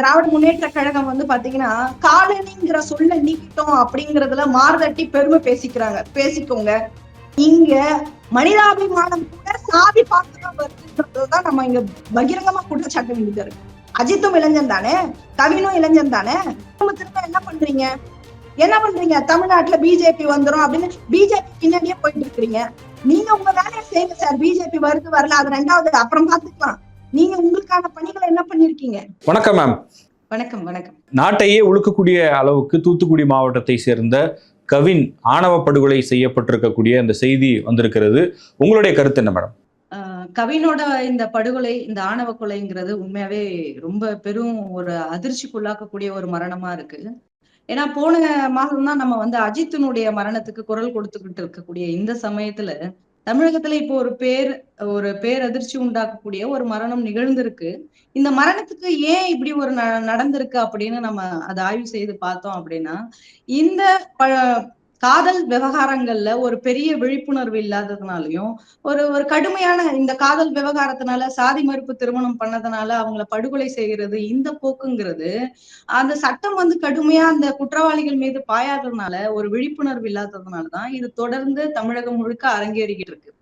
திராவிட முன்னேற்ற கழகம் வந்து பாத்தீங்கன்னா காலனிங்கிற சொல்ல நீக்கிட்டோம் அப்படிங்கறதுல மார்தட்டி பெருமை பேசிக்கிறாங்க. பேசிக்கோங்க. இங்க மனிதாபிமானம் கூட சாதி பார்த்துதான் வருதுன்றதுதான் நம்ம இங்க பகிரங்கமா குற்றச்சாட்டு வேண்டியது இருக்கு அஜித்தும் இளைஞன் தானே? கவினும் இளைஞன் தானே? திரும்ப திரும்ப என்ன பண்றீங்க? என்ன பண்றீங்க? தமிழ்நாட்டுல பிஜேபி வந்துரும் அப்படின்னு பிஜேபி பின்னாடியே போயிட்டு இருக்கிறீங்க. நீங்க உங்க வேலையை செய்யுங்க சார். பிஜேபி வருது வரல அது ரெண்டாவது அப்புறம் பாத்துக்கலாம். நீங்க உங்களுக்கான பணிகளை என்ன பண்ணிருக்கீங்க? வணக்கம் மேம் வணக்கம் வணக்கம். நாட்டையே உழுக்கக்கூடிய அளவுக்கு தூத்துக்குடி மாவட்டத்தை சேர்ந்த கவின் ஆணவ படுகொலை செய்யப்பட்டிருக்கக்கூடிய அந்த செய்தி வந்திருக்கிறது. உங்களுடைய கருத்து என்ன மேடம் கவினோட இந்த படுகொலை இந்த ஆணவ கொலைங்கிறது உண்மையாவே ரொம்ப பெரும் ஒரு அதிர்ச்சிக்குள்ளாக்கக்கூடிய ஒரு மரணமா இருக்கு. ஏன்னா போன மாதம் தான் நம்ம வந்து அஜித்தினுடைய மரணத்துக்கு குரல் கொடுத்துக்கிட்டு இருக்கக்கூடிய இந்த சமயத்துல தமிழகத்துல இப்போ ஒரு பேர் ஒரு பேர் அதிர்ச்சி உண்டாக்கக்கூடிய ஒரு மரணம் நிகழ்ந்திருக்கு. இந்த மரணத்துக்கு ஏன் இப்படி ஒரு ந- நடந்திருக்கு அப்படின்னு நம்ம அதை ஆய்வு செய்து பார்த்தோம் அப்படின்னா இந்த காதல் விவகாரங்கள்ல ஒரு பெரிய விழிப்புணர்வு இல்லாததுனாலயும் ஒரு ஒரு கடுமையான இந்த காதல் விவகாரத்தினால சாதி மறுப்பு திருமணம் பண்ணதுனால அவங்கள படுகொலை செய்கிறது இந்த போக்குங்கிறது அந்த சட்டம் வந்து கடுமையா அந்த குற்றவாளிகள் மீது பாயாததுனால ஒரு விழிப்புணர்வு இல்லாததுனாலதான் இது தொடர்ந்து தமிழகம் முழுக்க அரங்கேறிக்கிட்டு இருக்கு.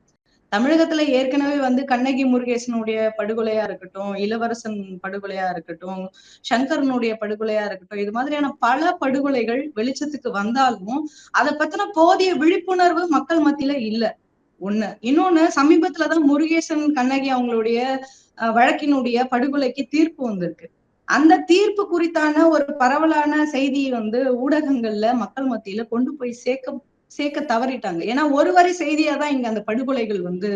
தமிழகத்துல ஏற்கனவே வந்து கண்ணகி முருகேசனுடைய படுகொலையா இருக்கட்டும் இளவரசன் படுகொலையா இருக்கட்டும் சங்கரனுடைய படுகொலையா இருக்கட்டும் இது மாதிரியான பல படுகொலைகள் வெளிச்சத்துக்கு வந்தாலும் அதை பத்தின போதிய விழிப்புணர்வு மக்கள் மத்தியில இல்ல. ஒண்ணு. இன்னொன்னு சமீபத்துலதான் முருகேசன் கண்ணகி அவங்களுடைய வழக்கினுடைய படுகொலைக்கு தீர்ப்பு வந்திருக்கு. அந்த தீர்ப்பு குறித்தான ஒரு பரவலான செய்தியை வந்து ஊடகங்கள்ல மக்கள் மத்தியில கொண்டு போய் சேர்க்க சேர்க்க தவறிட்டாங்க. ஏன்னா ஒரு வரி செய்தியா தான் இங்க அந்த படுகொலைகள் வந்து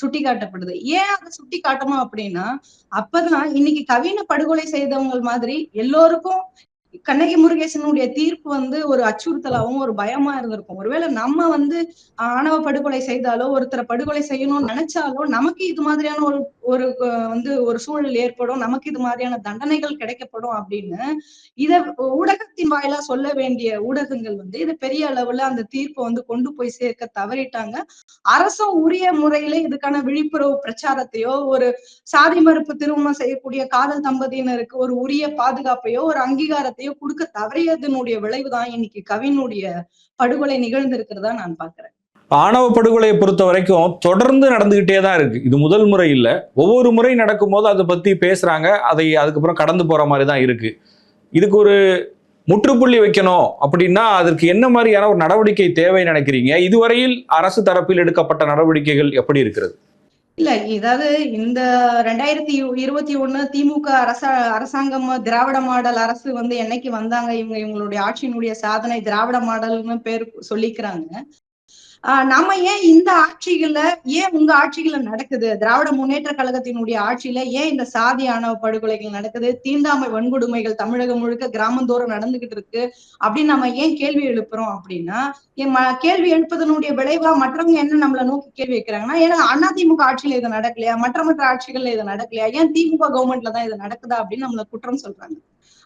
சுட்டி காட்டப்படுது ஏன் அதை சுட்டி காட்டணும் அப்படின்னா அப்பதான் இன்னைக்கு கவின படுகொலை செய்தவங்க மாதிரி எல்லோருக்கும் கண்ணகி முருகேசனுடைய தீர்ப்பு வந்து ஒரு அச்சுறுத்தலாவும் ஒரு பயமா இருந்திருக்கும். ஒருவேளை நம்ம வந்து ஆணவ படுகொலை செய்தாலோ ஒருத்தரை படுகொலை செய்யணும்னு நினைச்சாலோ நமக்கு இது மாதிரியான ஒரு ஒரு வந்து ஒரு சூழல் ஏற்படும் நமக்கு இது மாதிரியான தண்டனைகள் கிடைக்கப்படும் அப்படின்னு இத ஊடகத்தின் வாயிலா சொல்ல வேண்டிய ஊடகங்கள் வந்து இதை பெரிய அளவுல அந்த தீர்ப்பை வந்து கொண்டு போய் சேர்க்க தவறிட்டாங்க. அரசும் உரிய முறையில இதுக்கான விழிப்புணர்வு பிரச்சாரத்தையோ ஒரு சாதி மறுப்பு திருமணம் செய்யக்கூடிய காதல் தம்பதியினருக்கு ஒரு உரிய பாதுகாப்பையோ ஒரு அங்கீகாரத்தையோ கொடுக்க தவறியதனுடைய விளைவுதான் இன்னைக்கு கவினுடைய படுகொலை நிகழ்ந்திருக்கிறதா நான் பாக்குறேன் ஆணவ படுகொலையை பொறுத்த வரைக்கும் தொடர்ந்து நடந்துகிட்டே தான் இருக்கு. இது முதல் முறை இல்லை. ஒவ்வொரு முறை நடக்கும்போது அதை பத்தி பேசுறாங்க. அதை அதுக்கப்புறம் கடந்து போற மாதிரி தான் இருக்கு. இதுக்கு ஒரு முற்றுப்புள்ளி வைக்கணும் அப்படின்னா அதற்கு என்ன மாதிரியான ஒரு நடவடிக்கை தேவை நினைக்கிறீங்க? இதுவரையில் அரசு தரப்பில் எடுக்கப்பட்ட நடவடிக்கைகள் எப்படி இருக்கிறது? இல்ல இதாவது இந்த ரெண்டாயிரத்தி இருபத்தி ஒண்ணு திமுக அரச அரசாங்கம் திராவிட மாடல் அரசு வந்து என்னைக்கு வந்தாங்க? இவங்க இவங்களுடைய ஆட்சியினுடைய சாதனை திராவிட மாடல்னு பேர் சொல்லிக்கிறாங்க. ஆஹ் நம்ம ஏன் இந்த ஆட்சிகள்ல ஏன் உங்க ஆட்சிகள நடக்குது? திராவிட முன்னேற்ற கழகத்தினுடைய ஆட்சியில ஏன் இந்த சாதியான படுகொலைகள் நடக்குது? தீண்டாமை வன்கொடுமைகள் தமிழகம் முழுக்க கிராமந்தோறும் நடந்துகிட்டு இருக்கு. அப்படின்னு நம்ம ஏன் கேள்வி எழுப்புறோம் அப்படின்னா கேள்வி எழுப்பதனுடைய விளைவா மற்றவங்க என்ன நம்மள நோக்கி கேள்வி வைக்கிறாங்கன்னா ஏன்னா அதிமுக ஆட்சியில இது நடக்கலையா? மற்ற மற்ற ஆட்சிகள்ல இது நடக்கலையா? ஏன் திமுக கவர்மெண்ட்ல தான் இது நடக்குதா அப்படின்னு நம்மள குற்றம் சொல்றாங்க.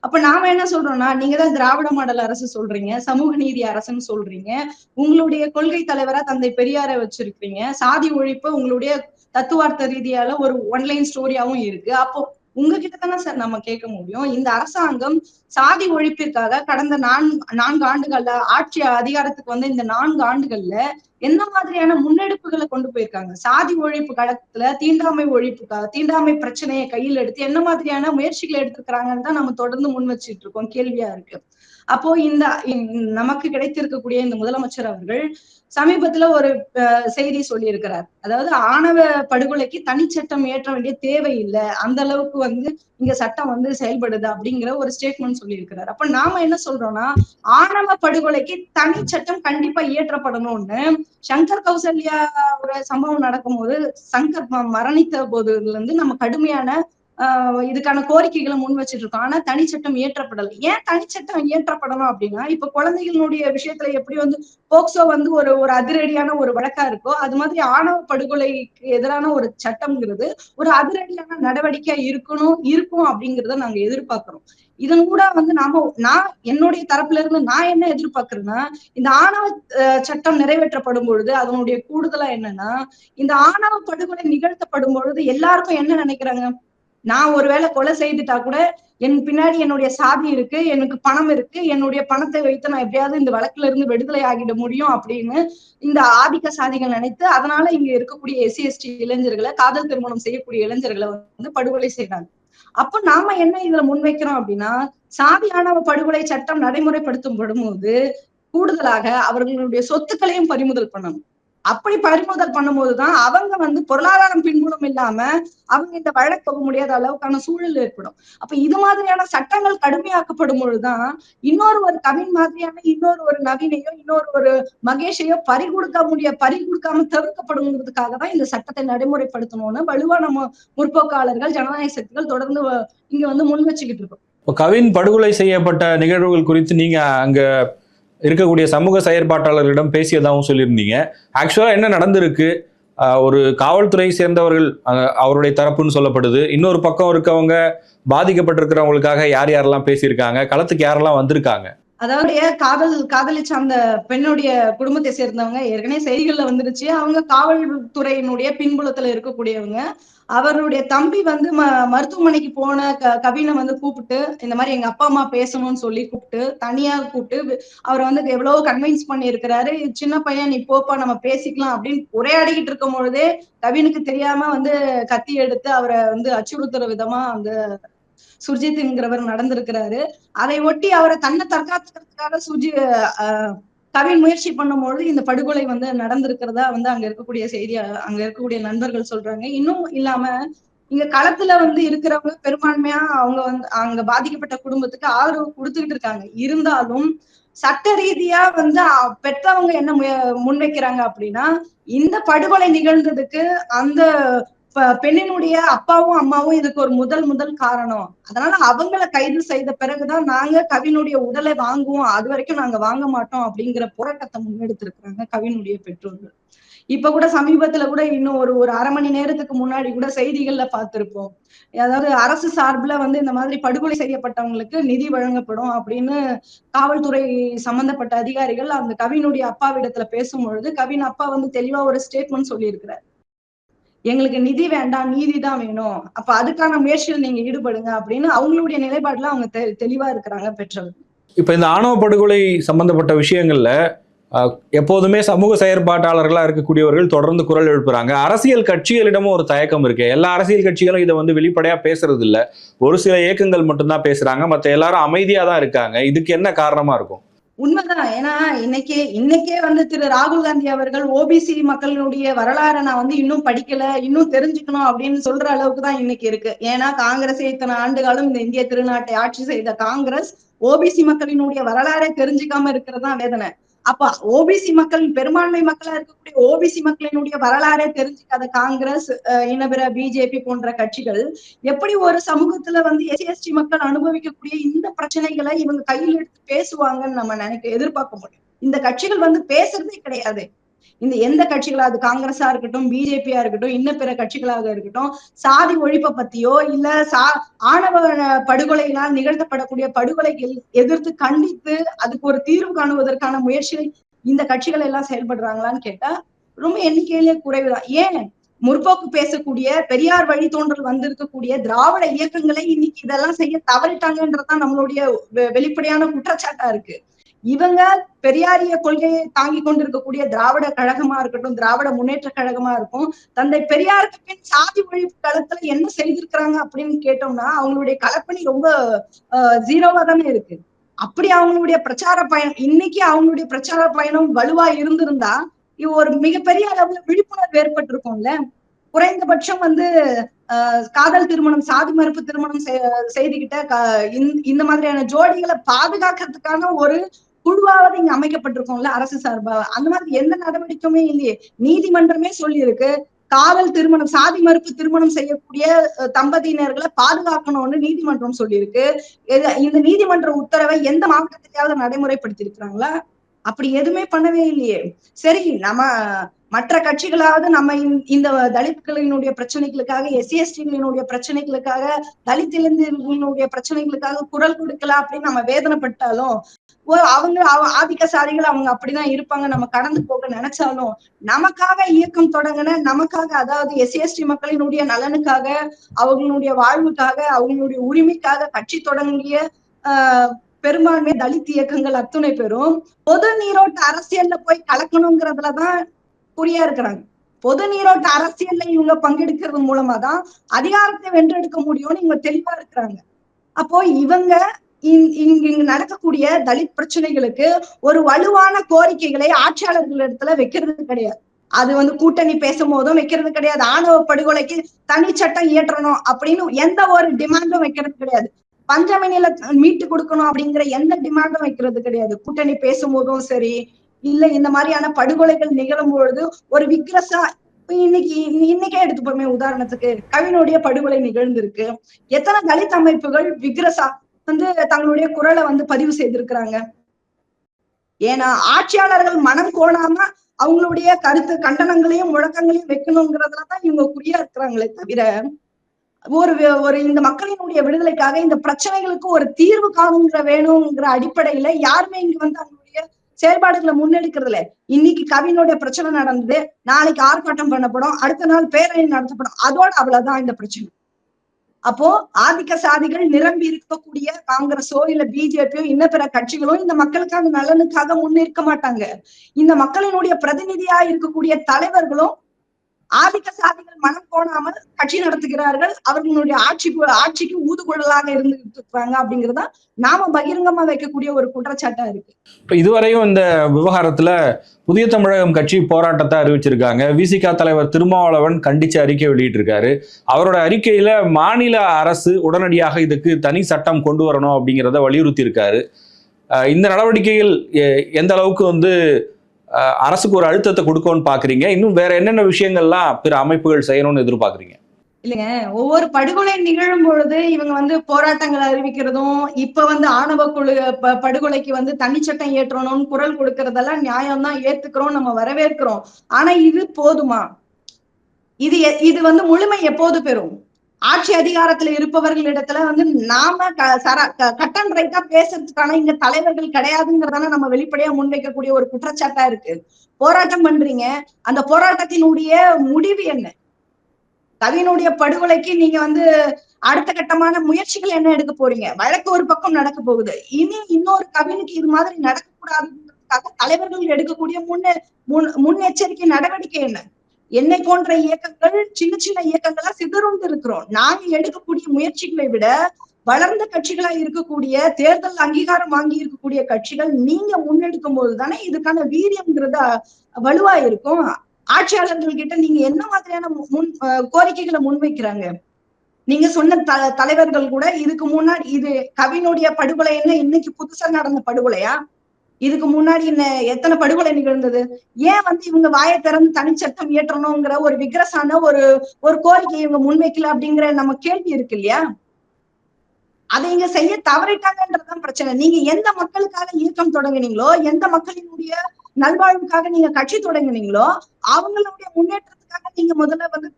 அப்ப நாம என்ன சொல்றோம்னா நீங்க தான் திராவிட மாடல் அரசு சொல்றீங்க சமூக நீதி அரசுன்னு சொல்றீங்க. உங்களுடைய கொள்கை தலைவரா தந்தை பெரியாரை வச்சிருக்கீங்க சாதி ஒழிப்பு உங்களுடைய தத்துவார்த்த ரீதியால ஒரு ஒன்லைன் ஸ்டோரியாவும் இருக்கு. அப்போ உங்ககிட்ட தானே சார் நம்ம கேட்க முடியும். இந்த அரசாங்கம் சாதி ஒழிப்பிற்காக கடந்த நான்கு நான்கு ஆண்டுகள்ல ஆட்சி அதிகாரத்துக்கு வந்து இந்த நான்கு ஆண்டுகள்ல என்ன மாதிரியான முன்னெடுப்புகளை கொண்டு போயிருக்காங்க? சாதி ஒழிப்பு களத்துல தீண்டாமை ஒழிப்புக்காக தீண்டாமை பிரச்சனையை கையில் எடுத்து என்ன மாதிரியான முயற்சிகளை எடுத்திருக்கிறாங்கன்னு தான் நம்ம தொடர்ந்து முன் வச்சிட்டு இருக்கோம். கேள்வியா இருக்கு. அப்போ இந்த நமக்கு கிடைத்திருக்கக்கூடிய இந்த முதலமைச்சர் அவர்கள் சமீபத்துல ஒரு அஹ், செய்தி சொல்லியிருக்கிறார். அதாவது ஆணவ படுகொலைக்கு தனிச்சட்டம் ஏற்ற வேண்டிய தேவை இல்லை. அந்த அளவுக்கு வந்து இங்க சட்டம் வந்து செயல்படுது அப்படிங்கிற ஒரு ஸ்டேட்மெண்ட் சொல்லியிருக்கிறார். அப்ப நாம என்ன சொல்றோம்னா ஆணவ படுகொலைக்கு தனி சட்டம் கண்டிப்பா இயற்றப்படணும்னு சங்கர் கௌசல்யா ஒரு சம்பவம் நடக்கும்போது சங்கர் மரணித்த போதுல இருந்து நம்ம கடுமையான இதுக்கான கோரிக்கைகளை முன் வச்சுட்டு இருக்கோம் ஆனா தனிச்சட்டம் இயற்றப்படலை. ஏன் தனிச்சட்டம் இயற்றப்படணும் அப்படின்னா இப்ப குழந்தைகளுடைய விஷயத்துல எப்படி வந்து போக்சோ வந்து ஒரு ஒரு அதிரடியான ஒரு வழக்கா இருக்கோ அது மாதிரி ஆணவ படுகொலைக்கு எதிரான ஒரு சட்டம்ங்கிறது ஒரு அதிரடியான நடவடிக்கையா இருக்கணும் இருக்கும் அப்படிங்கறத நாங்க எதிர்பார்க்கிறோம். இதன் கூட வந்து நாம நான் என்னுடைய தரப்புல இருந்து நான் என்ன எதிர்பார்க்கிறேன்னா இந்த ஆணவ சட்டம் நிறைவேற்றப்படும் பொழுது அதனுடைய கூடுதலா என்னன்னா இந்த ஆணவ படுகொலை நிகழ்த்தப்படும் பொழுது எல்லாருக்கும் என்ன நினைக்கிறாங்க? நான் ஒருவேளை கொலை செய்துட்டா கூட என் பின்னாடி என்னுடைய சாதி இருக்கு எனக்கு பணம் இருக்கு என்னுடைய பணத்தை வைத்து நான் எப்படியாவது இந்த வழக்குல இருந்து விடுதலை ஆகிட முடியும் அப்படின்னு இந்த ஆதிக்க சாதிகள் நினைத்து அதனால இங்க இருக்கக்கூடிய எஸ்சி எஸ்டி இளைஞர்களை காதல் திருமணம் செய்யக்கூடிய இளைஞர்களை வந்து படுகொலை செய்யறாங்க அப்ப நாம என்ன இதுல முன்வைக்கிறோம் அப்படின்னா சாதியானவ படுகொலை சட்டம் நடைமுறைப்படுத்தும் போது கூடுதலாக அவர்களுடைய சொத்துக்களையும் பறிமுதல் பண்ணணும். அப்படி பறிமுதல் பண்ணும்போதுதான் அவங்க வந்து பொருளாதாரம் பின்புலம் இல்லாம அவங்க இந்த வழக்கு போக முடியாத அளவுக்கான சூழல் ஏற்படும். அப்ப இது மாதிரியான சட்டங்கள் கடுமையாக்கப்படும் பொழுதுதான் இன்னொரு ஒரு கவின் மாதிரியான இன்னொரு ஒரு நவீனையோ இன்னொரு ஒரு மகேஷையோ பறி கொடுக்க முடிய பறி கொடுக்காம தவிர்க்கப்படுங்கிறதுக்காக தான் இந்த சட்டத்தை நடைமுறைப்படுத்தணும்னு வலுவான நம்ம முற்போக்காளர்கள் ஜனநாயக சக்திகள் தொடர்ந்து இங்க வந்து முன் வச்சுக்கிட்டு இருக்கோம். இப்போ கவின் படுகொலை செய்யப்பட்ட நிகழ்வுகள் குறித்து நீங்க அங்க இருக்கக்கூடிய சமூக செயற்பாட்டாளர்களிடம் பேசியதாகவும் சொல்லியிருந்தீங்க. ஆக்சுவலா என்ன நடந்திருக்கு? ஆஹ் ஒரு காவல்துறையை சேர்ந்தவர்கள் அஹ் அவருடைய தரப்புன்னு சொல்லப்படுது. இன்னொரு பக்கம் இருக்கவங்க பாதிக்கப்பட்டிருக்கிறவங்களுக்காக யார் யாரெல்லாம் பேசியிருக்காங்க? களத்துக்கு யாரெல்லாம் வந்திருக்காங்க? அதாவது காதல் காதலிச்ச அந்த பெண்ணுடைய குடும்பத்தை சேர்ந்தவங்க ஏற்கனவே செய்திகள்ல வந்துருச்சு. அவங்க காவல்துறையினுடைய பின்புலத்துல இருக்கக்கூடியவங்க. அவருடைய தம்பி வந்து ம மருத்துவமனைக்கு போன க கவினை வந்து கூப்பிட்டு இந்த மாதிரி எங்க அப்பா அம்மா பேசணும்னு சொல்லி கூப்பிட்டு தனியா கூப்பிட்டு அவரை வந்து எவ்வளவோ கன்வின்ஸ் பண்ணி இருக்கிறாரு சின்ன பையன் நீ போப்பா நம்ம பேசிக்கலாம் அப்படின்னு உரையாடிக்கிட்டு இருக்கும் பொழுதே கவினுக்கு தெரியாம வந்து கத்தி எடுத்து அவரை வந்து அச்சுறுத்துற விதமா அந்த சுர்ஜித்ங்கிறவர் நடந்திருக்கிறாரு. அதை ஒட்டி அவரை தன்னை தற்காத்துக்கிறதுக்காக சுஜி அஹ், கவின் முயற்சி பண்ணும்பொழுது இந்த படுகொலை வந்து நடந்திருக்கிறதா வந்து அங்க இருக்கக்கூடிய செய்தி அங்க இருக்கக்கூடிய நண்பர்கள் சொல்றாங்க. இன்னும் இல்லாம இங்க களத்துல வந்து இருக்கிறவங்க பெரும்பான்மையா அவங்க வந்து அங்க பாதிக்கப்பட்ட குடும்பத்துக்கு ஆதரவு கொடுத்துக்கிட்டு இருக்காங்க. இருந்தாலும் சட்ட ரீதியா வந்து பெற்றவங்க என்ன முன்வைக்கிறாங்க அப்படின்னா இந்த படுகொலை நிகழ்ந்ததுக்கு அந்த பெண்ணினுடைய அப்பாவும் அம்மாவும் இதுக்கு ஒரு முதல் முதல் காரணம். அதனால அவங்கள கைது செய்த பிறகுதான் நாங்க கவினுடைய உடலை வாங்குவோம். அது வரைக்கும் நாங்க வாங்க மாட்டோம் அப்படிங்கிற போராட்டத்தை முன்னெடுத்திருக்கிறாங்க கவினுடைய பெற்றோர்கள். இப்ப கூட சமீபத்துல கூட இன்னும் ஒரு ஒரு அரை மணி நேரத்துக்கு முன்னாடி கூட செய்திகள்ல பார்த்திருப்போம். அதாவது அரசு சார்புல வந்து இந்த மாதிரி படுகொலை செய்யப்பட்டவங்களுக்கு நிதி வழங்கப்படும் அப்படின்னு காவல்துறை சம்பந்தப்பட்ட அதிகாரிகள் அந்த கவினுடைய அப்பாவிடத்துல பேசும்பொழுது கவின் அப்பா வந்து தெளிவா ஒரு ஸ்டேட்மெண்ட் சொல்லியிருக்கிறார். எங்களுக்கு நிதி வேண்டாம் நீதி தான் வேணும். அப்ப அதுக்கான முயற்சியில் நீங்க ஈடுபடுங்க அப்படின்னு அவங்களுடைய நிலைப்பாடுல அவங்க தெ- தெளிவா இருக்கிறாங்க பெற்றோர். இப்போ இந்த ஆணவ படுகொலை சம்பந்தப்பட்ட விஷயங்கள்ல எப்போதுமே சமூக செயற்பாட்டாளர்களா இருக்கக்கூடியவர்கள் தொடர்ந்து குரல் எழுப்புறாங்க. அரசியல் கட்சிகளிடமும் ஒரு தயக்கம் இருக்கு. எல்லா அரசியல் கட்சிகளும் இதை வந்து வெளிப்படையா பேசுறது இல்ல ஒரு சில இயக்கங்கள் மட்டும்தான் பேசுறாங்க. மற்ற எல்லாரும் அமைதியா தான் இருக்காங்க. இதுக்கு என்ன காரணமா இருக்கும்? உண்மைதான். ஏன்னா இன்னைக்கே இன்னைக்கே வந்து திரு ராகுல் காந்தி அவர்கள் ஓபிசி மக்களுடைய வரலாறை நான் வந்து இன்னும் படிக்கல இன்னும் தெரிஞ்சுக்கணும் அப்படின்னு சொல்ற அளவுக்கு தான் இன்னைக்கு இருக்கு. ஏன்னா காங்கிரஸ் இத்தனை ஆண்டுகளும் இந்த இந்திய திருநாட்டை ஆட்சி செய்த காங்கிரஸ் ஓபிசி மக்களினுடைய வரலாறை தெரிஞ்சுக்காம இருக்கிறது தான் வேதனை. அப்ப ஓபிசி மக்கள் பெரும்பான்மை மக்களா இருக்கக்கூடிய ஓபிசி மக்களினுடைய வரலாறே தெரிஞ்சுக்காத காங்கிரஸ் அஹ், இனபிற பிஜேபி போன்ற கட்சிகள் எப்படி ஒரு சமூகத்துல வந்து எஸ்சி எஸ்டி மக்கள் அனுபவிக்கக்கூடிய இந்த பிரச்சனைகளை இவங்க கையில் எடுத்து பேசுவாங்கன்னு நம்ம நினைக்க எதிர்பார்க்க முடியும். இந்த கட்சிகள் வந்து பேசுறதே கிடையாது. இந்த எந்த கட்சிகளா அது காங்கிரஸா இருக்கட்டும் பிஜேபியா இருக்கட்டும் இன்ன பிற கட்சிகளாக இருக்கட்டும் சாதி ஒழிப்பை பத்தியோ இல்ல சா ஆணவ படுகொலைகளால் படுகொலையினால் நிகழ்த்தப்படக்கூடிய படுகொலைகள் எதிர்த்து கண்டித்து அதுக்கு ஒரு தீர்வு காணுவதற்கான முயற்சிகள் இந்த கட்சிகள் எல்லாம் செயல்படுறாங்களான்னு கேட்டா ரொம்ப எண்ணிக்கையிலே குறைவுதான். ஏன்? முற்போக்கு பேசக்கூடிய பெரியார் வழித்தோன்றல் வந்திருக்கக்கூடிய திராவிட இயக்கங்களை இன்னைக்கு இதெல்லாம் செய்ய தவறிட்டாங்கன்றதுதான் நம்மளுடைய வெ- வெளிப்படையான குற்றச்சாட்டா இருக்கு. இவங்க பெரியாரிய கொள்கையை தாங்கி கொண்டிருக்கக்கூடிய திராவிட கழகமா இருக்கட்டும் திராவிட முன்னேற்ற கழகமா இருக்கும். தந்தை பெரியாருக்கு பின் சாதி ஒழிப்பு களத்துல என்ன செய்திருக்கிறாங்க அப்படின்னு கேட்டோம்னா அவங்களுடைய கலப்பணி ரொம்ப ஜீரோவா தானே இருக்கு. அப்படி அவங்களுடைய பிரச்சார பயணம் இன்னைக்கு அவங்களுடைய பிரச்சார பயணம் வலுவா இருந்திருந்தா இது ஒரு மிகப்பெரிய அளவுல விழிப்புணர்வு ஏற்பட்டிருக்கும்ல. குறைந்தபட்சம் வந்து ஆஹ் காதல் திருமணம் சாதி மறுப்பு திருமணம் செய்துகிட்ட இந்த- இந்த மாதிரியான ஜோடிகளை பாதுகாக்கிறதுக்கான ஒரு குழுவாவது இங்க அமைக்கப்பட்டிருக்கோம்ல அரசு சார்பா? அந்த மாதிரி எந்த நடவடிக்கையுமே இல்லையே. நீதிமன்றமே சொல்லியிருக்கு. காதல் திருமணம் சாதி மறுப்பு திருமணம் செய்யக்கூடிய தம்பதியினர்களை பாதுகாக்கணும்னு நீதிமன்றம் சொல்லியிருக்கு. இந்த நீதிமன்ற உத்தரவை எந்த மாவட்டத்திலேயாவது நடைமுறைப்படுத்தி இருக்கிறாங்களா அப்படி எதுவுமே பண்ணவே இல்லையே. சரி நம்ம மற்ற கட்சிகளாவது நம்ம இந்த- தலித்களினுடைய பிரச்சனைகளுக்காக எஸ்சி எஸ்டிகளினுடைய பிரச்சனைகளுக்காக தலித் இளைஞர்களுடைய பிரச்சனைகளுக்காக குரல் கொடுக்கலாம் அப்படின்னு நம்ம வேதனைப்பட்டாலும் அவங்க அவ- ஆதிக்க சாதிகள் அவங்க அப்படிதான் இருப்பாங்க. நம்ம கடந்து போக நினைச்சாலும் நமக்காக இயக்கம் தொடங்கின நமக்காக அதாவது எஸ்சிஎஸ்டி மக்களினுடைய நலனுக்காக அவங்களுடைய வாழ்வுக்காக அவங்களுடைய உரிமைக்காக கட்சி தொடங்கிய ஆஹ் பெரும்பான்மை தலித் இயக்கங்கள் அத்துணை பெறும் பொது நீரோட்ட அரசியல்ல போய் கலக்கணுங்கிறதுலதான் குறியா இருக்கிறாங்க. பொது நீரோட்ட அரசியல்ல இவங்க பங்கெடுக்கிறது மூலமா தான் அதிகாரத்தை வென்றெடுக்க முடியும்னு இவங்க தெளிவா இருக்கிறாங்க. அப்போ இவங்க இங்க இங்க நடக்கக்கூடிய தலித் பிரச்சனைகளுக்கு ஒரு வலுவான கோரிக்கைகளை ஆட்சியாளர்கள் இடத்துல வைக்கிறது கிடையாது. அது வந்து கூட்டணி பேசும் போதும் வைக்கிறது கிடையாது. ஆணவ படுகொலைக்கு தனி சட்டம் இயற்றணும் அப்படின்னு எந்த ஒரு டிமாண்டும் வைக்கிறது கிடையாது. பஞ்சமினில மீட்டு கொடுக்கணும் அப்படிங்கிற எந்த டிமாண்டும் வைக்கிறது கிடையாது. கூட்டணி பேசும் போதும் சரி இல்ல இந்த மாதிரியான படுகொலைகள் நிகழும் பொழுது ஒரு விக்ரசா இன்னைக்கு இன்னைக்கே எடுத்துப்போமே உதாரணத்துக்கு கவினுடைய படுகொலை நிகழ்ந்திருக்கு. எத்தனை தலித் அமைப்புகள் விக்ரசா வந்து தங்களுடைய குரலை வந்து பதிவு செய்திருக்கிறாங்க. ஏன்னா ஆட்சியாளர்கள் மனம் கோணாம அவங்களுடைய கருத்து கண்டனங்களையும் முழக்கங்களையும் வைக்கணுங்கிறதுலதான் இவங்க குறியா இருக்கிறாங்களே தவிர ஒரு ஒரு இந்த மக்களினுடைய விடுதலைக்காக இந்த பிரச்சனைகளுக்கு ஒரு தீர்வு காணுங்கிற வேணுங்கிற அடிப்படையில யாருமே இங்க வந்து அவங்களுடைய செயல்பாடுகளை முன்னெடுக்கிறதுல இன்னைக்கு கவினுடைய பிரச்சனை நடந்தது நாளைக்கு ஆர்ப்பாட்டம் பண்ணப்படும் அடுத்த நாள் பேரணி நடத்தப்படும் அதோட அவ்வளவுதான் இந்த பிரச்சனை. அப்போ ஆதிக்க சாதிகள் நிரம்பி இருக்கக்கூடிய காங்கிரஸோ இல்ல பிஜேபியோ இன்ன பிற கட்சிகளோ இந்த மக்களுக்காக நலனுக்காக முன்னிற்க மாட்டாங்க. இந்த மக்களினுடைய பிரதிநிதியா இருக்கக்கூடிய தலைவர்களும் ஆதிக்க சாதிகள் மனம் போடாமல் கட்சி நடத்துகிறார்கள். அவர்களுடைய ஆட்சிக்கு ஆட்சிக்கு ஊதுகுழலாக இருந்துகிட்டு இருக்காங்க அப்படிங்கறதா நாம பகிரங்கமா வைக்கக்கூடிய ஒரு குற்றச்சாட்டா இருக்கு. இப்ப இதுவரையும் இந்த விவகாரத்துல புதிய தமிழகம் கட்சி போராட்டத்தை அறிவிச்சிருக்காங்க. விசிகா தலைவர் திருமாவளவன் கண்டிச்சு அறிக்கை வெளியிட்டிருக்காரு. அவரோட அறிக்கையில மாநில அரசு உடனடியாக இதுக்கு தனி சட்டம் கொண்டு வரணும் அப்படிங்கிறத வலியுறுத்தி இருக்காரு இந்த நடவடிக்கைகள் எ- எந்த அளவுக்கு வந்து அரசுக்கு ஒரு அழுத்தத்தை கொடுக்கணும்னு பாக்குறீங்க. இன்னும் வேற என்னென்ன விஷயங்கள்லாம் பிற அமைப்புகள் செய்யணும்னு எதிர்பார்க்குறீங்க? இல்லைங்க. ஒவ்வொரு படுகொலை நிகழும் பொழுது இவங்க வந்து போராட்டங்கள் அறிவிக்கிறதும் இப்ப வந்து ஆணவ குழு படுகொலைக்கு வந்து தனிச்சட்டம் ஏற்றணும்னு குரல் கொடுக்கறதெல்லாம் நியாயம் தான் ஏத்துக்கிறோம் நம்ம வரவேற்கிறோம். ஆனா இது போதுமா? இது எ- இது வந்து முழுமை எப்போது பெறும்? ஆட்சி அதிகாரத்துல இருப்பவர்களிடத்துல வந்து நாம க- சர- க- ரைட்டா பேசுறதுக்கான இங்க தலைவர்கள் கிடையாதுங்கிறதான நம்ம வெளிப்படையா முன்வைக்கக்கூடிய ஒரு குற்றச்சாட்டா இருக்கு. போராட்டம் பண்றீங்க. அந்த போராட்டத்தினுடைய முடிவு என்ன? கவினுடைய படுகொலைக்கு நீங்க வந்து அடுத்த கட்டமான முயற்சிகள் என்ன எடுக்க போறீங்க? வழக்கு ஒரு பக்கம் நடக்க போகுது. இனி இன்னொரு கவினுக்கு இது மாதிரி நடக்கக்கூடாதுங்கிறதுக்காக தலைவர்கள் எடுக்கக்கூடிய முன்னே முன் முன்னெச்சரிக்கை நடவடிக்கை என்ன? என்னை போன்ற இயக்கங்கள் சின்ன சின்ன இயக்கங்களா சிதறும் இருக்கிறோம். நாங்க எடுக்கக்கூடிய முயற்சிகளை விட வளர்ந்த கட்சிகளா இருக்கக்கூடிய தேர்தல் அங்கீகாரம் வாங்கி இருக்கக்கூடிய கட்சிகள் நீங்க முன்னெடுக்கும் போது தானே இதுக்கான வீரியம்ங்கிறது வலுவா இருக்கும். ஆட்சியாளர்கள் கிட்ட நீங்க என்ன மாதிரியான முன் கோரிக்கைகளை முன்வைக்கிறாங்க? நீங்க சொன்ன த தலைவர்கள் கூட இதுக்கு முன்னாடி இது கவினுடைய படுகொலை என்ன? இன்னைக்கு புதுசா நடந்த படுகொலையா? இதுக்கு முன்னாடி என்ன எத்தனை படுகொலை நிகழ்ந்தது? ஏன் வந்து இவங்க வாயை திறந்து தனிச்சட்டம் இயற்றணுங்கிற ஒரு விக்ரஸான ஒரு ஒரு கோரிக்கை இவங்க முன்வைக்கல அப்படிங்கிற நம்ம கேள்வி இருக்கு இல்லையா? அதை இங்க செய்ய தவறிட்டாங்கன்றதுதான் பிரச்சனை. நீங்க எந்த மக்களுக்காக இயக்கம் தொடங்குனீங்களோ எந்த மக்களினுடைய நல்வாழ்வுக்காக நீங்க கட்சி தொடங்குனீங்களோ அவங்களுடைய அதுக்காக நீங்க முதல்ல வந்து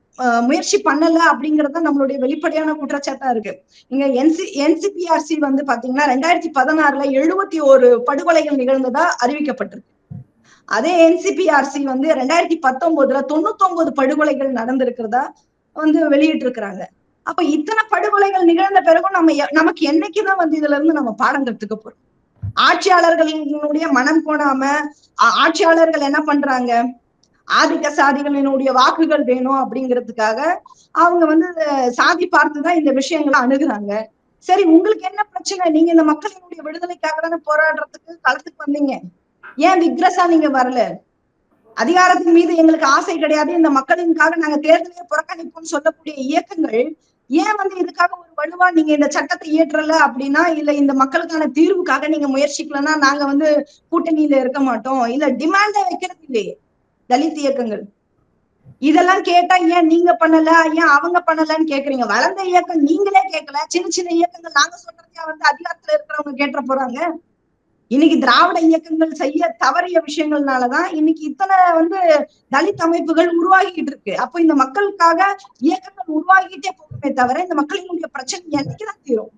முயற்சி பண்ணல அப்படிங்கறத நம்மளுடைய வெளிப்படையான குற்றச்சாட்டா இருக்கு. நீங்க என்சி என்சிபிஆர்சி வந்து பாத்தீங்கன்னா ரெண்டாயிரத்தி பதினாறுல எழுபத்தி ஒரு படுகொலைகள் நிகழ்ந்ததா அறிவிக்கப்பட்டிருக்கு. அதே என்சிபிஆர்சி வந்து ரெண்டாயிரத்தி பத்தொன்பதுல தொண்ணூத்தொன்பது படுகொலைகள் நடந்திருக்கிறதா வந்து வெளியிட்டு இருக்கிறாங்க அப்ப இத்தனை படுகொலைகள் நிகழ்ந்த பிறகும் நம்ம நமக்கு என்னைக்குதான் வந்து இதுல இருந்து நம்ம பாடம் கத்துக்க போறோம்? ஆட்சியாளர்களினுடைய மனம் போடாம ஆட்சியாளர்கள் என்ன பண்றாங்க? ஆதிக்க சாதிகளினுடைய வாக்குகள் வேணும் அப்படிங்கிறதுக்காக அவங்க வந்து சாதி பார்த்துதான் இந்த விஷயங்களை அணுகுறாங்க. சரி உங்களுக்கு என்ன பிரச்சனை? நீங்க இந்த மக்களினுடைய விடுதலைக்காக தானே போராடுறதுக்கு களத்துக்கு வந்தீங்க. ஏன் விக்ரஸா நீங்க வரல? அதிகாரத்தின் மீது எங்களுக்கு ஆசை கிடையாது. இந்த மக்களுக்காக நாங்க தேர்தலையே புறக்கணிப்போம்னு சொல்லக்கூடிய இயக்கங்கள் ஏன் வந்து இதுக்காக ஒரு வலுவா நீங்க இந்த சட்டத்தை இயற்றல அப்படின்னா இல்ல இந்த மக்களுக்கான தீர்வுக்காக நீங்க முயற்சிக்கலன்னா நாங்க வந்து கூட்டணியில இருக்க மாட்டோம். இல்ல டிமாண்ட வைக்கிறது இல்லையே. தலித் இயக்கங்கள். இதெல்லாம் கேட்டா ஏன் நீங்க பண்ணல? ஏன் அவங்க பண்ணலன்னு கேக்குறீங்க? வளர்ந்த இயக்கம் நீங்களே கேட்கல சின்ன சின்ன இயக்கங்கள் நாங்க சொல்றதையா வந்து அதிகாரத்துல இருக்கிறவங்க கேட்ட போறாங்க. இன்னைக்கு திராவிட இயக்கங்கள் செய்ய தவறிய விஷயங்கள்னாலதான் இன்னைக்கு இத்தனை வந்து தலித் அமைப்புகள் உருவாகிக்கிட்டு இருக்கு. அப்போ இந்த மக்களுக்காக இயக்கங்கள் உருவாகிட்டே போகுமே தவிர இந்த மக்களினுடைய பிரச்சனை என்னைக்குதான் தீரும்?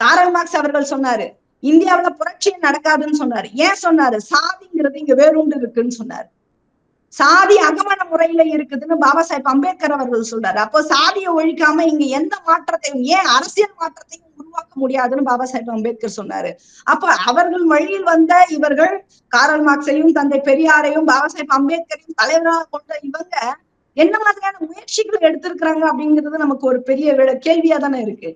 காரல் மார்க்ஸ் அவர்கள் சொன்னாரு இந்தியாவுல புரட்சியே நடக்காதுன்னு சொன்னாரு. ஏன் சொன்னாரு? சாதிங்கிறது இங்க வேறுண்டு இருக்குன்னு சொன்னாரு. சாதி அகமண முறையில இருக்குதுன்னு பாபா சாஹேப் அம்பேத்கர் அவர்கள் சொல்றாரு. அப்போ சாதியை ஒழிக்காம இங்க எந்த மாற்றத்தையும் ஏன் அரசியல் மாற்றத்தையும் உருவாக்க முடியாதுன்னு பாபா சாஹேப் அம்பேத்கர் சொன்னாரு. அப்ப அவர்கள் வழியில் வந்த இவர்கள் காரல் மார்க்ஸையும் தந்தை பெரியாரையும் பாபா சாஹேப் அம்பேத்கரையும் தலைவராக கொண்ட இவங்க என்ன மாதிரியான முயற்சிகள் எடுத்திருக்கிறாங்க அப்படிங்கிறது நமக்கு ஒரு பெரிய கேள்வியா தானே இருக்கு.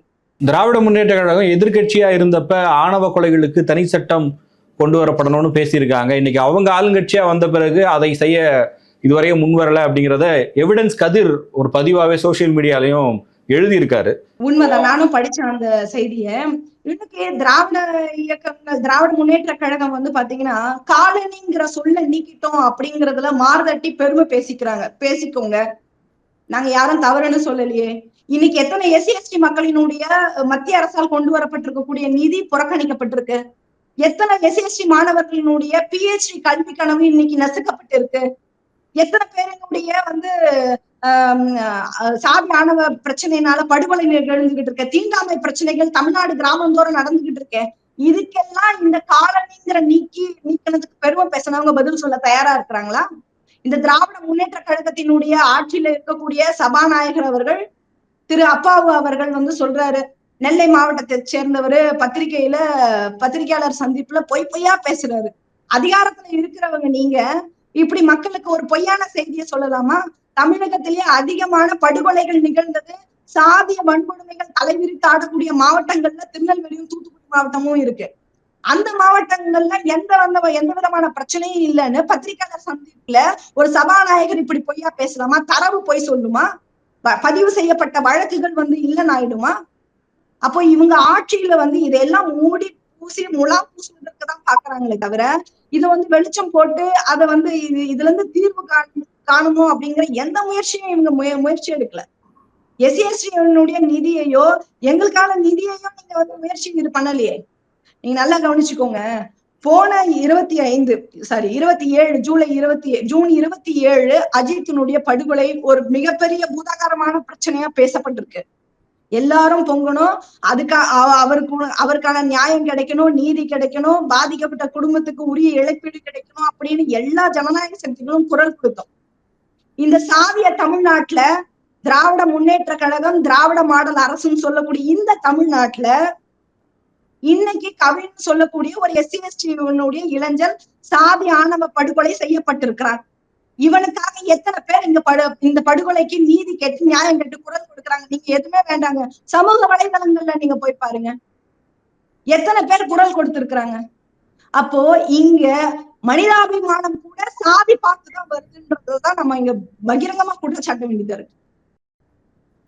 திராவிட முன்னேற்ற கழகம் எதிர்கட்சியா இருந்தப்ப ஆணவ கொலைகளுக்கு தனி சட்டம் கொண்டு வரப்படணும்னு பேசியிருக்காங்க. இன்னைக்கு அவங்க ஆளுங்கட்சியா வந்த பிறகு அதை செய்ய இதுவரையும் முன் வரல அப்படிங்கிறத எவிடன்ஸ் கதிர் ஒரு பதிவாவே சோசியல் மீடியாலையும் எழுதியிருக்காரு. உண்மைதான். நானும் படிச்சேன் அந்த செய்திய. இன்னைக்கு திராவிட இயக்கங்கள் திராவிட முன்னேற்ற கழகம் வந்து பாத்தீங்கன்னா காலனிங்கிற சொல்ல நீக்கிட்டோம் அப்படிங்கறதுல மாறுதட்டி பெருமை பேசிக்கிறாங்க. பேசிக்கோங்க. நாங்க யாரும் தவறுன்னு சொல்லலையே. இன்னைக்கு எத்தனை எஸ்சி எஸ்டி மக்களினுடைய மத்திய அரசால் கொண்டு வரப்பட்டிருக்கக்கூடிய நிதி புறக்கணிக்கப்பட்டிருக்கு? எத்தனை எஸ்சி எஸ்டி மாணவர்களினுடைய பிஹெச்டி கல்வி கனவு இன்னைக்கு நசுக்கப்பட்டிருக்கு? எத்தனை பேரினுடைய வந்து சாதி ஆணவ பிரச்சனையினால படுகொலை நிகழ்ந்துகிட்டு இருக்க? தீண்டாமை பிரச்சனைகள் தமிழ்நாடு கிராமந்தோறும் நடந்துகிட்டு இருக்கு. இதுக்கெல்லாம் இந்த காலனிங்கிற நீக்கி நீக்கினதுக்கு பெருமை பேசினவங்க பதில் சொல்ல தயாரா இருக்கிறாங்களா? இந்த திராவிட முன்னேற்ற கழகத்தினுடைய ஆட்சியில இருக்கக்கூடிய சபாநாயகர் அவர்கள் திரு அப்பாவு அவர்கள் வந்து சொல்றாரு நெல்லை மாவட்டத்தை சேர்ந்தவர் பத்திரிகையில பத்திரிகையாளர் சந்திப்புல பொய் பொய்யா பேசுறாரு. அதிகாரத்துல இருக்கிறவங்க நீங்க இப்படி மக்களுக்கு ஒரு பொய்யான செய்தியை சொல்லலாமா? தமிழகத்திலேயே அதிகமான படுகொலைகள் நிகழ்ந்தது. சாதிய வன்கொடுமைகள் தலைவிரித்து ஆடக்கூடிய மாவட்டங்கள்ல திருநெல்வேலியும் தூத்துக்குடி மாவட்டமும் இருக்கு. அந்த மாவட்டங்கள்ல எந்த வந்த எந்த விதமான பிரச்சனையும் இல்லைன்னு பத்திரிகையாளர் சந்திப்புல ஒரு சபாநாயகர் இப்படி பொய்யா பேசலாமா? தரவு பொய் சொல்லுமா? பதிவு செய்யப்பட்ட வழக்குகள் வந்து இல்லைன்னு ஆயிடுமா அப்போ இவங்க ஆட்சியில வந்து இதெல்லாம் மூடி பூசி முழா பூசுவதற்கு தான் பாக்குறாங்களே தவிர இதை வந்து வெளிச்சம் போட்டு அதை வந்து இது இதுல இருந்து தீர்வு காண காணணும் அப்படிங்கிற எந்த முயற்சியும் இவங்க முய- முயற்சி எடுக்கல. எஸ்சிஎஸ்டினுடைய நிதியையோ எங்களுக்கான நிதியையோ நீங்க வந்து முயற்சி இது பண்ணலையே. நீங்க நல்லா கவனிச்சுக்கோங்க. போன இருபத்தி ஐந்து சாரி இருபத்தி ஏழு ஜூலை இருபத்தி ஜூன் இருபத்தி ஏழு அஜித்தினுடைய படுகொலை ஒரு மிகப்பெரிய பூதாகாரமான பிரச்சனையா பேசப்பட்டிருக்கு. எல்லாரும் பொங்கணும் அதுக்கா அவ- அவருக்கு அவருக்கான நியாயம் கிடைக்கணும் நீதி கிடைக்கணும் பாதிக்கப்பட்ட குடும்பத்துக்கு உரிய இழப்பீடு கிடைக்கணும் அப்படின்னு எல்லா ஜனநாயக சக்திகளும் குரல் கொடுத்தோம். இந்த சாவிய தமிழ்நாட்டுல திராவிட முன்னேற்ற கழகம் திராவிட மாடல் அரசுன்னு சொல்லக்கூடிய இந்த தமிழ்நாட்டுல இன்னைக்கு கவின் சொல்லக்கூடிய ஒரு எஸ்சி எஸ்டினுடைய இளைஞன் சாதி ஆணவ படுகொலை செய்யப்பட்டிருக்கிறான் இவனுக்காக எத்தனை பேர் இந்த படு இந்த படுகொலைக்கு நீதி கேட்டு நியாயம் கேட்டு குரல் கொடுக்குறாங்க? நீங்க எதுவுமே வேண்டாங்க. சமூக வலைதளங்கள்ல நீங்க போய் பாருங்க. எத்தனை பேர் குரல் கொடுத்திருக்கிறாங்க? அப்போ இங்க மனிதாபிமானம் கூட சாதி பார்த்துதான் வருதுன்றதுதான் நம்ம இங்க பகிரங்கமா குற்றச்சாட்ட வேண்டியதா இருக்கு.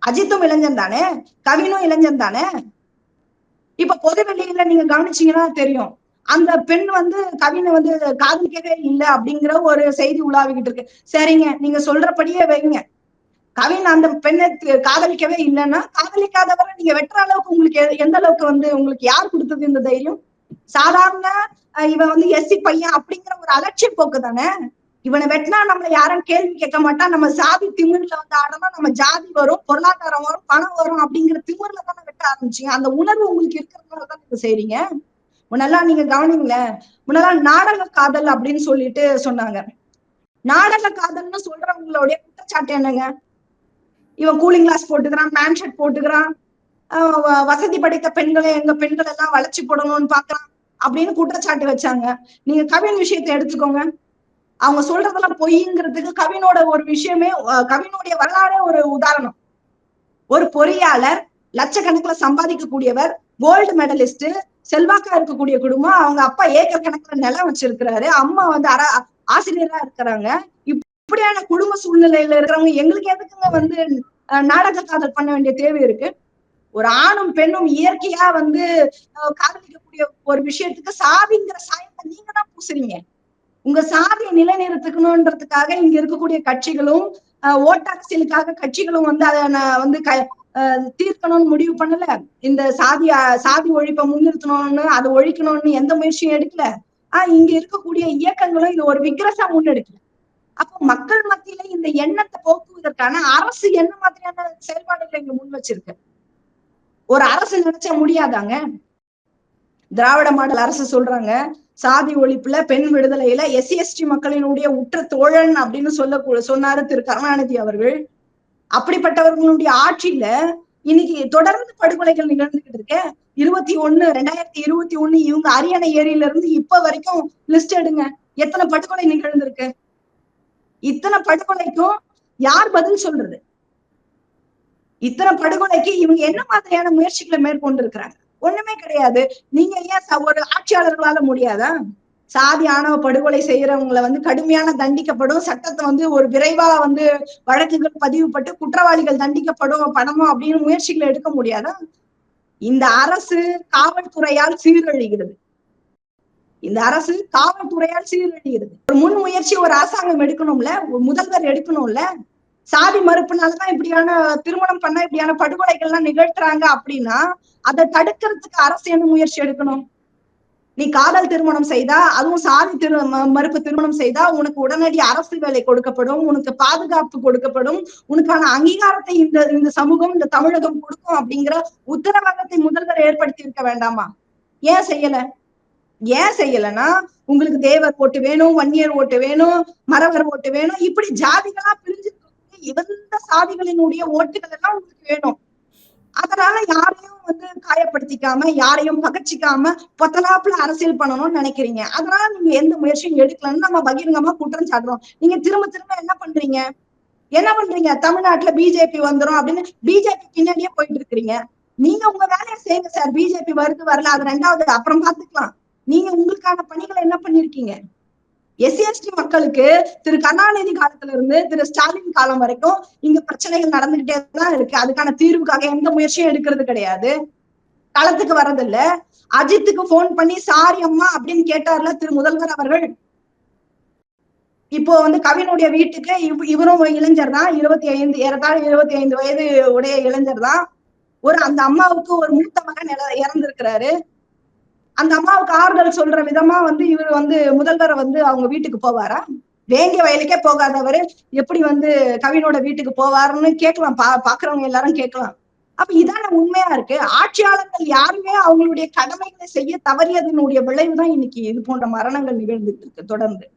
அஜித்தும் இளைஞன் தானே? கவினும் இளைஞன் தானே? இப்ப பொது வெளியில நீங்க கவனிச்சீங்கன்னா தெரியும். அந்த பெண் வந்து கவினை வந்து காதலிக்கவே இல்லை அப்படிங்கிற ஒரு செய்தி உலாவிக்கிட்டு இருக்கு. சரிங்க நீங்க சொல்றபடியே வைங்க. கவின் அந்த பெண்ணை காதலிக்கவே இல்லைன்னா காதலிக்காதவரை நீங்க வெட்டுற அளவுக்கு உங்களுக்கு எ- எந்த அளவுக்கு வந்து உங்களுக்கு யார் கொடுத்தது இந்த தைரியம்? சாதாரண இவன் வந்து எஸ்சி பையன் அப்படிங்கிற ஒரு அலட்சிய போக்கு தானே இவனை வெட்டினா நம்மள யாரும் கேள்வி கேட்க மாட்டான். நம்ம சாதி திமிர்ல வந்து ஆடனா நம்ம ஜாதி வரும் பொருளாதாரம் வரும் பணம் வரும் அப்படிங்கிற திமிர்ல தானே வெட்ட ஆரம்பிச்சீங்க. அந்த உணர்வு உங்களுக்கு இருக்கிறதுனால தான் நீங்க செய்றீங்க? முன்னெல்லாம் நீங்க கவனிங்களேன். முன்னெல்லாம் நாடக காதல் அப்படின்னு சொல்லிட்டு சொன்னாங்க. நாடக காதல்னு சொல்றவங்களுடைய குற்றச்சாட்டு என்னங்க? இவன் கூலிங் கிளாஸ் போட்டுக்கிறான் பேண்ட் ஷர்ட் போட்டுக்கிறான் ஆஹ் வசதி படைத்த பெண்களை எங்க பெண்கள் எல்லாம் வளைச்சு போடணும்னு பாக்குறான் அப்படின்னு குற்றச்சாட்டு வச்சாங்க. நீங்க கவின் விஷயத்தை எடுத்துக்கோங்க. அவங்க சொல்றதெல்லாம் பொய்ங்கிறதுக்கு கவினோட ஒரு விஷயமே கவினுடைய வரலாறே ஒரு உதாரணம். ஒரு பொறியாளர் லட்சக்கணக்கில் சம்பாதிக்கக்கூடியவர் கோல்டு மெடலிஸ்ட் செல்வாக்கா இருக்கக்கூடிய குடும்பம் அவங்க அப்பா ஏக்கர் கணக்குல நிலம் வச்சிருக்கிறாரு அம்மா வந்து அர ஆசிரியரா இருக்கிறாங்க. இப்படியான குடும்ப சூழ்நிலையில இருக்கிறவங்க எங்களுக்கு எதுக்குங்க வந்து நாடக காதல் பண்ண வேண்டிய தேவை இருக்கு? ஒரு ஆணும் பெண்ணும் இயற்கையா வந்து காதலிக்கக்கூடிய ஒரு விஷயத்துக்கு சாதிங்கிற சாயத்தை நீங்க தான் பூசுறீங்க. உங்க சாதியை நிலைநிறுத்துக்கணும்ன்றதுக்காக இங்க இருக்கக்கூடிய கட்சிகளும் ஓட்டு கட்சிகளும் வந்து அதை வந்து க- தீர்க்கணும்னு முடிவு பண்ணல. இந்த சாதி சாதி ஒழிப்பை முன்னிறுத்தணும்னு அதை ஒழிக்கணும்னு எந்த முயற்சியும் எடுக்கல. ஆஹ் இங்க இருக்கக்கூடிய இயக்கங்களும் இது ஒரு விக்ரசா முன்னெடுக்கல. அப்போ மக்கள் மத்தியில இந்த எண்ணத்தை போக்குவதற்கான அரசு என்ன மாதிரியான செயல்பாடுகளை இங்க முன் வச்சிருக்கு? ஒரு அரசு நினைச்சா முடியாதாங்க? திராவிட மாடல் அரசு சொல்றாங்க சாதி ஒழிப்புல பெண் விடுதலையில எஸ்சி எஸ்டி மக்களினுடைய உற்ற தோழன் அப்படின்னு சொல்ல சொன்னாரு திரு கருணாநிதி அவர்கள். அப்படிப்பட்டவர்களுடைய ஆட்சியில இன்னைக்கு தொடர்ந்து படுகொலைகள் நிகழ்ந்துகிட்டு இருக்க. இருபத்தி ஒண்ணு ரெண்டாயிரத்தி இருபத்தி ஒண்ணு இவங்க அரியணை ஏரியில இருந்து இப்ப வரைக்கும் லிஸ்ட் எடுங்க. எத்தனை படுகொலை நிகழ்ந்திருக்கு? இத்தனை படுகொலைக்கும் யார் பதில் சொல்றது? இத்தனை படுகொலைக்கு இவங்க என்ன மாதிரியான முயற்சிகளை மேற்கொண்டு இருக்கிறாங்க ஒண்ணுமே கிடையாது. நீங்க ஏன் ஒரு ஆட்சியாளர்களால முடியாதா? சாதி ஆணவ படுகொலை செய்யறவங்களை வந்து கடுமையான தண்டிக்கப்படும். சட்டத்தை வந்து ஒரு விரைவா வந்து வழக்குகள் பதிவுபட்டு குற்றவாளிகள் தண்டிக்கப்படும் பணமும் அப்படின்னு முயற்சிகளை எடுக்க முடியாதா? இந்த அரசு காவல்துறையால் சீரழிகிறது. இந்த அரசு காவல்துறையால் சீரழிகிறது. ஒரு முன் முயற்சி ஒரு அரசாங்கம் எடுக்கணும்ல? ஒரு முதல்வர் எடுக்கணும்ல? சாதி மறுப்புனாலதான் இப்படியான திருமணம் பண்ணா இப்படியான படுகொலைகள்லாம் நிகழ்த்துறாங்க அப்படின்னா அதை தடுக்கிறதுக்கு அரசு என்ன முயற்சி எடுக்கணும்? நீ காதல் திருமணம் செய்தா அதுவும் சாதி திரு மறுப்பு திருமணம் செய்தா உனக்கு உடனடி அரசு வேலை கொடுக்கப்படும் உனக்கு பாதுகாப்பு கொடுக்கப்படும் உனக்கான அங்கீகாரத்தை இந்த இந்த சமூகம் இந்த தமிழகம் கொடுக்கும் அப்படிங்கிற உத்தரவாதத்தை முதல்வர் ஏற்படுத்தி இருக்க வேண்டாமா? ஏன் செய்யல? ஏன் செய்யலன்னா உங்களுக்கு தேவர் ஓட்டு வேணும் வன்னியர் ஓட்டு வேணும் மறவர் ஓட்டு வேணும் இப்படி ஜாதிகளா பிரிஞ்சு எந்த சாதிகளினுடைய ஓட்டுகள் எல்லாம் உங்களுக்கு வேணும். அதனால யாரையும் வந்து காயப்படுத்திக்காம யாரையும் பகச்சிக்காம பொத்தலாப்புல அரசியல் பண்ணணும்னு நினைக்கிறீங்க. அதனால நீங்க எந்த முயற்சியும் எடுக்கலன்னு நம்ம பகிரங்கமா குற்றம் சாட்டுறோம். நீங்க திரும்ப திரும்ப என்ன பண்றீங்க? என்ன பண்றீங்க? தமிழ்நாட்டுல பிஜேபி வந்துரும் அப்படின்னு பிஜேபி பின்னாடியே போயிட்டு இருக்கிறீங்க. நீங்க உங்க வேலையை செய்யுங்க சார். பிஜேபி வருது வரல அது ரெண்டாவது அப்புறம் பாத்துக்கலாம் நீங்க உங்களுக்கான பணிகளை என்ன பண்ணிருக்கீங்க எஸ்சி எஸ்டி மக்களுக்கு திரு கருணாநிதி காலத்துல இருந்து திரு ஸ்டாலின் காலம் வரைக்கும் இங்க பிரச்சனைகள் நடந்துகிட்டே தான் இருக்கு. அதுக்கான தீர்வுக்காக எந்த முயற்சியும் எடுக்கிறது கிடையாது. களத்துக்கு வரதில்ல அஜித்துக்கு போன் பண்ணி சாரி அம்மா அப்படின்னு கேட்டார்ல திரு முதல்வர் அவர்கள். இப்போ வந்து கவினுடைய வீட்டுக்கு இவ்- இவரும் இளைஞர் தான். இருபத்தி ஐந்து ஏறத்தாழ இருபத்தி ஐந்து வயது உடைய இளைஞர் தான். ஒரு அந்த அம்மாவுக்கு ஒரு மூத்த மகன் இறந்திருக்கிறாரு. அந்த அம்மாவுக்கு ஆறுதல் சொல்ற விதமா வந்து இவர் வந்து முதல்வரை வந்து அவங்க வீட்டுக்கு போவாரா? வேங்கிய வயலுக்கே போகாதவர் எப்படி வந்து கவினோட வீட்டுக்கு போவாருன்னு கேட்கலாம். பா பாக்குறவங்க எல்லாரும் கேட்கலாம். அப்ப இதான உண்மையா இருக்கு? ஆட்சியாளர்கள் யாருமே அவங்களுடைய கடமைகளை செய்ய தவறியதனுடைய விளைவுதான் இன்னைக்கு இது போன்ற மரணங்கள் நிகழ்ந்துட்டு இருக்கு தொடர்ந்து.